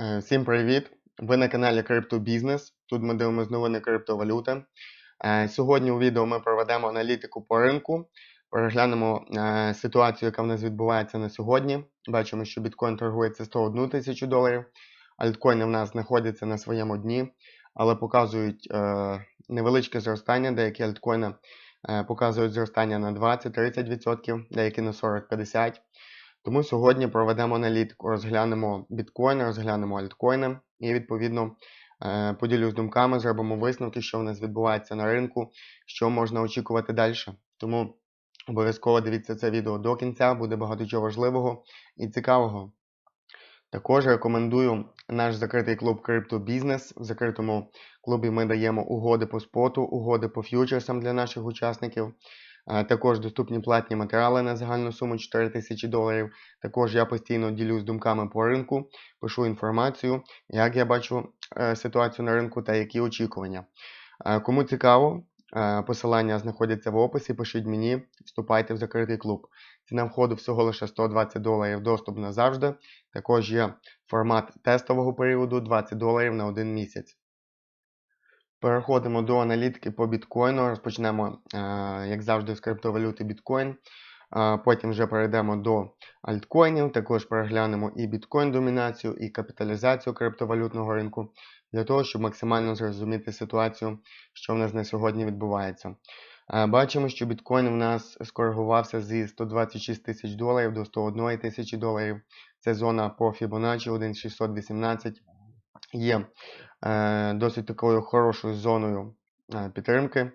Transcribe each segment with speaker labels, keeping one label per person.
Speaker 1: Е, Всім привіт! Ви на каналі Криптобізнес. Тут ми дивимося новини криптовалюти. Е, Сьогодні у відео ми проведемо аналітику по ринку, переглянемо е, ситуацію, яка в нас відбувається на сьогодні. Бачимо, що біткоін торгується 101 тисячу доларів. Альткоїни в нас знаходяться на своєму дні, але показують невеличке зростання. Деякі альткоїни показують зростання на 20-30%, деякі на 40-50%. Тому сьогодні проведемо аналітику, розглянемо біткоїни, розглянемо альткоїни і, відповідно, е, поділюсь думками, зробимо висновки, що в нас відбувається на ринку, що можна очікувати далі. Тому обов'язково дивіться це відео до кінця, буде багато чого важливого і цікавого. Також рекомендую наш закритий клуб Криптобізнес. В закритому клубі ми даємо угоди по споту, угоди по ф'ючерсам для наших учасників. Також доступні платні матеріали на загальну суму 4 тисячі доларів. Також я постійно ділюсь думками по ринку, пишу інформацію, як я бачу е, ситуацію на ринку та які очікування. Е, Кому цікаво, е, посилання знаходяться в описі. Пишіть мені, вступайте в закритий клуб. Ціна входу всього лише 120 доларів, доступ назавжди. Також є формат тестового періоду 20 доларів на один місяць. Переходимо до аналітики по біткоїну. Розпочнемо, е, як завжди, з криптовалюти біткоін. Е, Потім вже перейдемо до альткоїнів. Також переглянемо і біткоін домінацію, і капіталізацію криптовалютного ринку для того, щоб максимально зрозуміти ситуацію, що в нас на сьогодні відбувається. Е, Бачимо, що біткоін в нас скоригувався зі 126 тисяч доларів до 101 тисячі доларів. Це зона по Fibonacci 1,618 є е, досить такою хорошою зоною е, підтримки,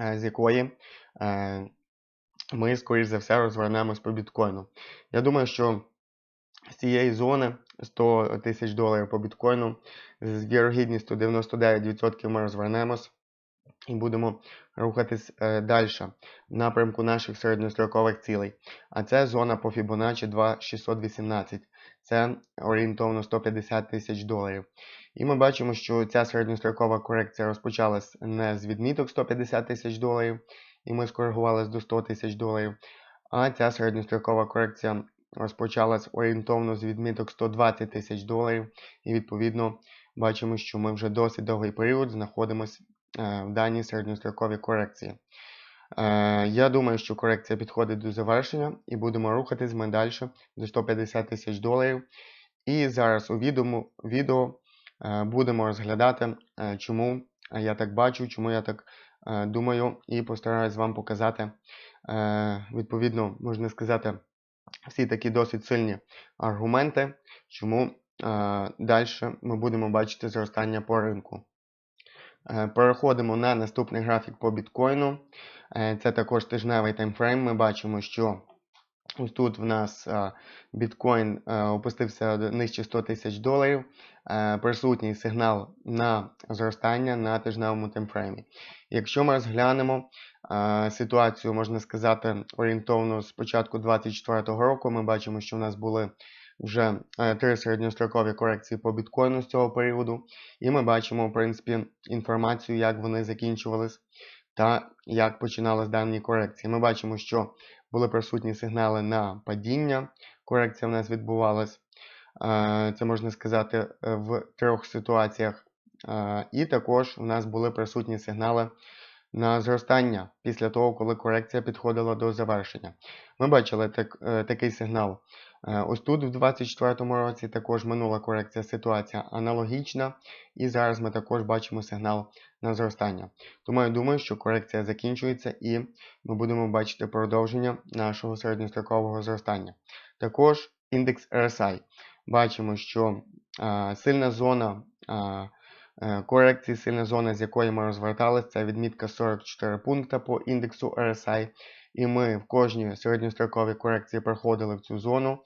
Speaker 1: е, з якої ми, скоріш за все, розвернемось по біткоїну. Я думаю, що з цієї зони 100 тисяч доларів по біткоїну з вірогідністю 99% ми розвернемось і будемо рухатись е, далі в напрямку наших середньострокових цілей. А це зона по Fibonacci 2,618. Це орієнтовно 150 тисяч доларів. І ми бачимо, що ця середньострокова корекція розпочалась не з відміток 150 тисяч доларів, і ми скоригувалися до 100 тисяч доларів. А ця середньострокова корекція розпочалась орієнтовно з відміток 120 тисяч доларів. І відповідно бачимо, що ми вже досить довгий період знаходимося е, в даній середньостроковій корекції. Е, Я думаю, що корекція підходить до завершення і будемо рухатись ми далі до 150 тисяч доларів. І зараз у відео, е, будемо розглядати, е, чому я так бачу, чому я так думаю, і постараюсь вам показати, відповідно, можна сказати, всі такі досить сильні аргументи, чому далі ми будемо бачити зростання по ринку. Е, Переходимо на наступний графік по біткоїну. Е, Це також тижневий таймфрейм. Ми бачимо, що ось тут в нас е, біткоін опустився нижче 100 тисяч доларів. Присутній сигнал на зростання на тижневому таймфреймі. Якщо ми розглянемо ситуацію, можна сказати, орієнтовно з початку 2024 року, ми бачимо, що в нас були вже е, три середньострокові корекції по біткоїну з цього періоду. І ми бачимо, в принципі, інформацію, як вони закінчувались та як починалась дані корекції. Ми бачимо, що були присутні сигнали на падіння. Корекція в нас відбувалась. Е, Це можна сказати е, в трьох ситуаціях. І також у нас були присутні сигнали на зростання після того, коли корекція підходила до завершення. Ми бачили так, такий сигнал. Е, Ось тут, в 2024 році, також минула корекція ситуація аналогічна, і зараз ми також бачимо сигнал на зростання. Тому я думаю, що корекція закінчується і ми будемо бачити продовження нашого середньострокового зростання. Також індекс RSI. Бачимо, що е, сильна зона е, е, корекції, сильна зона, з якої ми розверталися, це відмітка 44 пункта по індексу RSI. І ми в кожній середньостроковій корекції проходили в цю зону.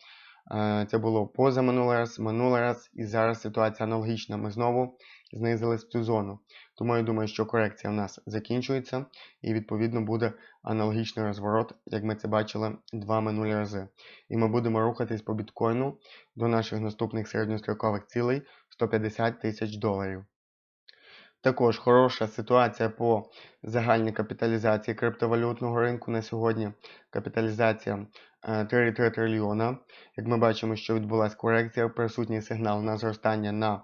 Speaker 1: Е, Це було позаминулий раз, минулий раз, і зараз ситуація аналогічна. Ми знову знизились в цю зону. Тому я думаю, що корекція в нас закінчується, і відповідно буде аналогічний розворот, як ми це бачили два минулі рази. І ми будемо рухатись по біткоїну до наших наступних середньострокових цілей 150 тисяч доларів. Також хороша ситуація по загальній капіталізації криптовалютного ринку на сьогодні. Капіталізація е, 3,3 трильйона. Як ми бачимо, що відбулася корекція, присутній сигнал на зростання на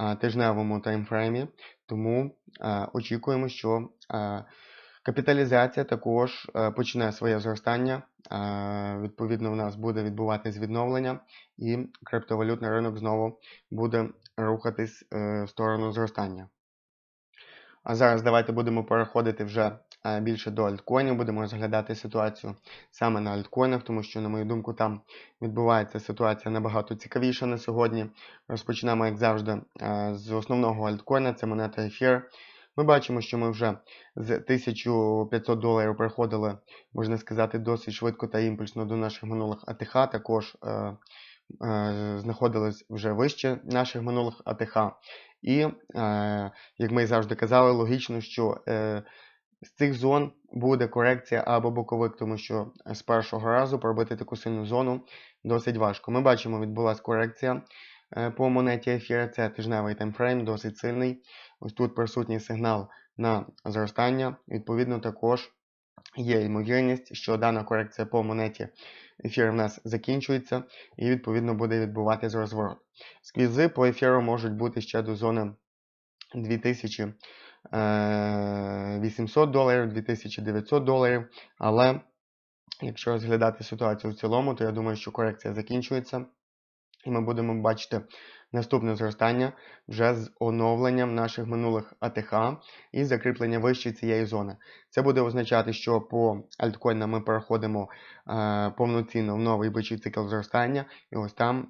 Speaker 1: е, тижневому таймфреймі, тому е, очікуємо, що е, капіталізація також е, почне своє зростання. Е, Відповідно, у нас буде відбуватись відновлення, і криптовалютний ринок знову буде рухатись е, в сторону зростання. А зараз давайте будемо переходити вже е, більше до альткоїнів, будемо розглядати ситуацію саме на альткоїнах, тому що, на мою думку, там відбувається ситуація набагато цікавіша на сьогодні. Розпочнемо, як завжди, е, з основного альткоїна, це монета Ефір. Ми бачимо, що ми вже з 1500 доларів приходили, можна сказати, досить швидко та імпульсно до наших минулих АТХ. Також е, е, знаходились вже вище наших минулих АТХ. І, е, як ми завжди казали, логічно, що е, з цих зон буде корекція або боковик, тому що з першого разу пробити таку сильну зону досить важко. Ми бачимо, відбулася корекція е, по монеті ефіра. Це тижневий таймфрейм, досить сильний. Ось тут присутній сигнал на зростання. Відповідно, також є ймовірність, що дана корекція по монеті ефір в нас закінчується, і відповідно буде відбуватись розворот. Сквізи по ефіру можуть бути ще до зони 2800 доларів, 2900 доларів. Але якщо розглядати ситуацію в цілому, то я думаю, що корекція закінчується. І ми будемо бачити наступне зростання вже з оновленням наших минулих АТХ і закріплення вище цієї зони. Це буде означати, що по альткоїнам ми переходимо е, повноцінно в новий бичий цикл зростання, і ось там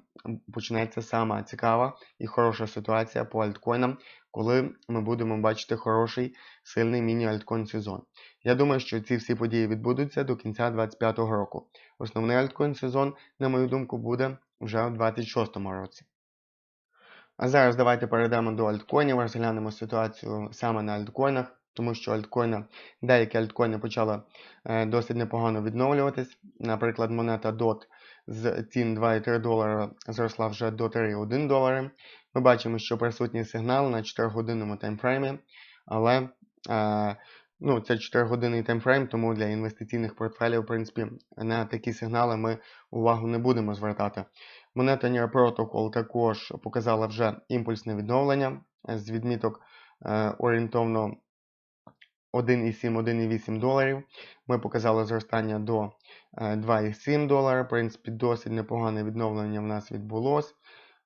Speaker 1: почнеться сама цікава і хороша ситуація по альткоїнам, коли ми будемо бачити хороший сильний міні-альткоін сезон. Я думаю, що ці всі події відбудуться до кінця 2025 року. Основний альткоін сезон, на мою думку, буде вже у 2026 році. А зараз давайте перейдемо до альткоїнів, розглянемо ситуацію саме на альткоїнах, тому що альткоїни, деякі альткоїни почали е, досить непогано відновлюватись. Наприклад, монета DOT з цін 2,3 долара зросла вже до 3,1 долари. Ми бачимо, що присутній сигнал на 4-годинному таймфреймі, але е, ну, це 4-годинний таймфрейм, тому для інвестиційних портфелів, в принципі, на такі сигнали ми увагу не будемо звертати. Монета Near Protocol також показала вже імпульсне відновлення з відміток е, орієнтовно 1,7-1,8 доларів. Ми показали зростання до 2,7 долара. В принципі, досить непогане відновлення в нас відбулося.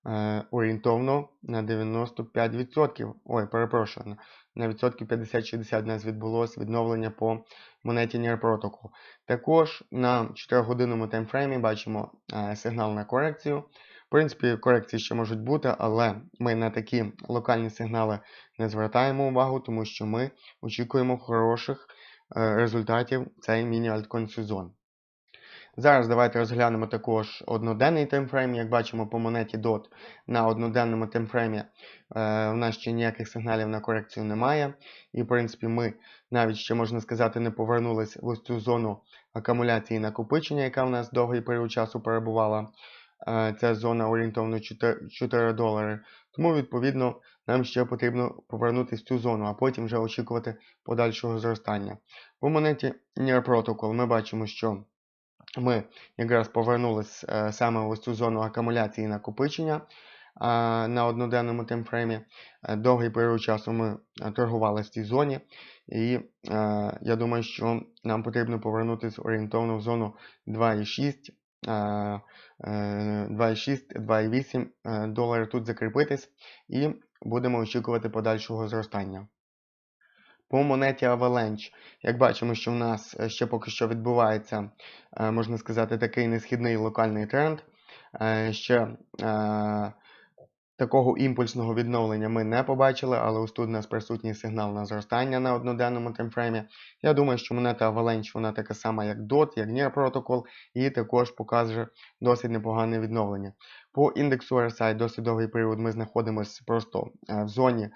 Speaker 1: Е, орієнтовно на 95%. Ой, перепрошую, на відсотків 50-60 у нас відбулося відновлення по монеті Near Protocol. Також на 4-годинному таймфреймі бачимо е, сигнал на корекцію. В принципі, корекції ще можуть бути, але ми на такі локальні сигнали не звертаємо увагу, тому що ми очікуємо хороших е, результатів цей міні-альткоін сезон. Зараз давайте розглянемо також одноденний таймфрейм. Як бачимо по монеті DOT на одноденному таймфреймі е, в нас ще ніяких сигналів на корекцію немає. І, в принципі, ми навіть ще, можна сказати, не повернулись в ось цю зону акумуляції накопичення, яка в нас довгий період часу перебувала. Е, ця зона орієнтовно 4, 4 долари. Тому, відповідно, нам ще потрібно повернутися в цю зону, а потім вже очікувати подальшого зростання. По монеті Near Protocol ми бачимо, що ми якраз повернулись е, саме в ось цю зону акумуляції і накопичення на одноденному таймфреймі. Довгий період часу ми торгували в цій зоні, і я думаю, що нам потрібно повернутися орієнтовно в зону 2,6. 2,6-2,8 доларів тут закріпитись, і будемо очікувати подальшого зростання. По монеті Avalanche, як бачимо, що в нас е, ще поки що відбувається, е, можна сказати, такий несхідний локальний тренд. Е, ще такого імпульсного відновлення ми не побачили, але ось тут у нас присутній сигнал на зростання на одноденному таймфреймі. Я думаю, що монета Avalanche вона така сама, як DOT, як NIR Protocol, і також покаже досить непогане відновлення. По індексу RSI досить довгий період ми знаходимося просто в зоні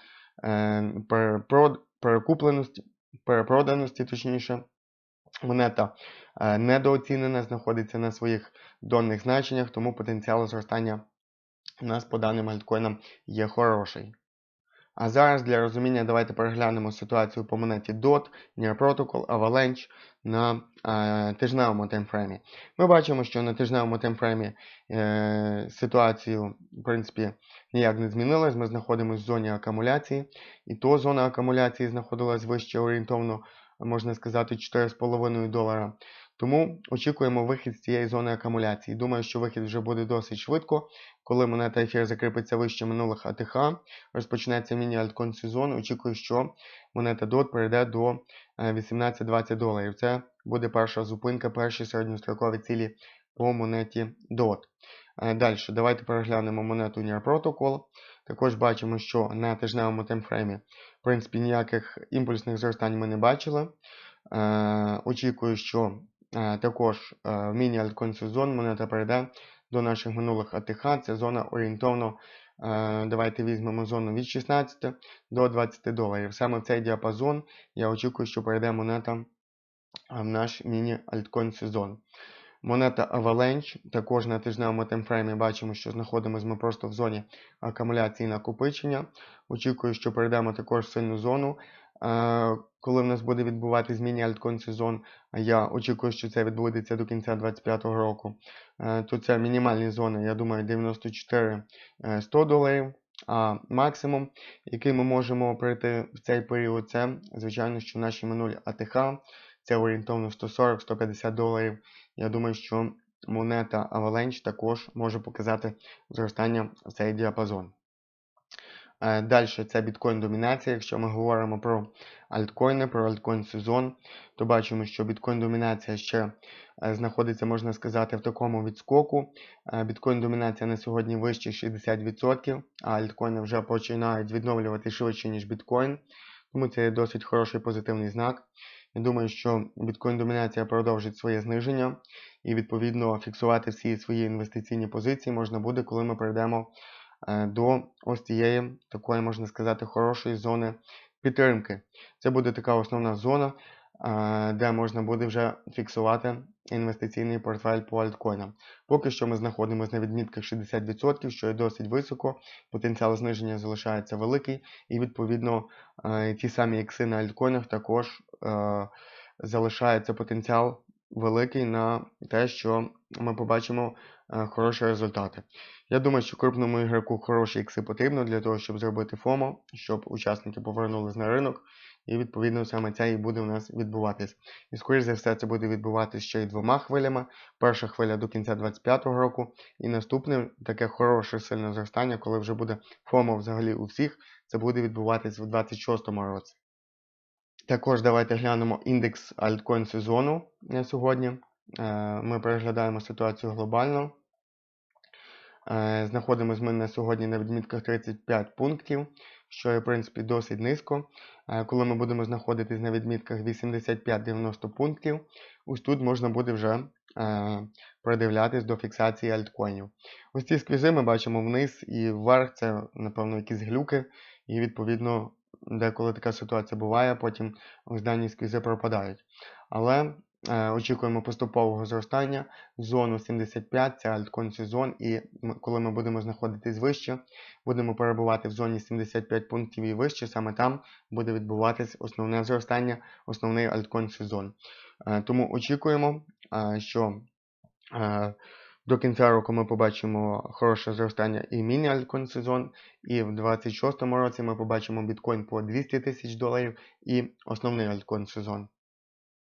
Speaker 1: перекупленості, перепроданості, точніше, монета е, недооцінена, знаходиться на своїх донних значеннях, тому потенціал зростання у нас по даним альткоїнам є хороший. А зараз для розуміння давайте переглянемо ситуацію по монеті DOT, Near Protocol, Avalanche на е, тижневому таймфреймі. Ми бачимо, що на тижневому таймфреймі е, ситуацію в принципі, ніяк не змінилась. Ми знаходимося в зоні акумуляції, і то зона акумуляції знаходилась вище орієнтовно, можна сказати, 4,5 долара. Тому очікуємо вихід з цієї зони акумуляції. Думаю, що вихід вже буде досить швидко. Коли монета ефір закріпиться вище минулих АТХ, розпочнеться міні-альткон сезон. Очікую, що монета DOT перейде до 18-20 доларів. Це буде перша зупинка, перші середньострокові цілі по монеті DOT. Далі, давайте переглянемо монету Near Protocol. Також бачимо, що на тижневому таймфреймі в принципі, ніяких імпульсних зростань ми не бачили. Очікую, що також в міні-альткон сезон монета перейде до наших минулих АТХ. Це зона орієнтовно. Давайте візьмемо зону від 16 до 20 доларів. Саме в цей діапазон я очікую, що перейде монета в наш міні-альткоін сезон. Монета Avalanche, також на тижневому таймфреймі бачимо, що знаходимося ми просто в зоні акумуляції накопичення. Очікую, що перейдемо також в сильну зону. Коли в нас буде відбувати зміні альткон сезон, я очікую, що це відбудеться до кінця 2025 року. То це мінімальні зони, я думаю, 94-100 доларів. А максимум, який ми можемо прийти в цей період, це, звичайно, що наші минулі АТХ, це орієнтовно 140-150 доларів. Я думаю, що монета Avalanche також може показати зростання в цей діапазон. Е, Далі це біткоін-домінація. Якщо ми говоримо про альткоїни, про альткоін сезон, то бачимо, що біткоін-домінація ще е, знаходиться, можна сказати, в такому відскоку. Е, біткоін-домінація на сьогодні вище 60%, а альткоїни вже починають відновлювати швидше, ніж біткоін. Тому це досить хороший позитивний знак. Я думаю, що біткоін-домінація продовжить своє зниження і, відповідно, фіксувати всі свої інвестиційні позиції можна буде, коли ми перейдемо до ось цієї такої, можна сказати, хорошої зони підтримки. Це буде така основна зона, е, де можна буде вже фіксувати інвестиційний портфель по альткоїнам. Поки що ми знаходимося на відмітках 60%, що є досить високо, потенціал зниження залишається великий, і, відповідно, е, ті самі ікси на альткоїнах також залишається потенціал великий на те, що ми побачимо хороші результати. Я думаю, що крупному ігроку хороші ікси потрібно для того, щоб зробити ФОМО, щоб учасники повернулись на ринок. І, відповідно, саме це і буде у нас відбуватись. І, скоріш за все, це буде відбуватись ще й двома хвилями. Перша хвиля до кінця 2025 року, і наступне таке хороше сильне зростання, коли вже буде ФОМО взагалі у всіх, це буде відбуватись у 2026 році. Також давайте глянемо індекс альткоін сезону на сьогодні. Е, ми переглядаємо ситуацію глобально. Е, знаходимося ми на сьогодні на відмітках 35 пунктів, що в принципі, досить низько. Е, коли ми будемо знаходитись на відмітках 85-90 пунктів, ось тут можна буде вже е, придивлятись до фіксації альткоїнів. Ось ці сквізи ми бачимо вниз і вверх, це, напевно, якісь глюки, і, відповідно, деколи така ситуація буває, потім ось дані сквізи пропадають. Але очікуємо поступового зростання. Зону 75 це альткон сезон, і коли ми будемо знаходитись вище, будемо перебувати в зоні 75 пунктів і вище, саме там буде відбуватись основне зростання, основний альткон сезон. Е, тому очікуємо, е, що до кінця року ми побачимо хороше зростання і міні-альткон сезон, і в 2026 році ми побачимо біткоін по 200 тисяч доларів і основний альткон сезон.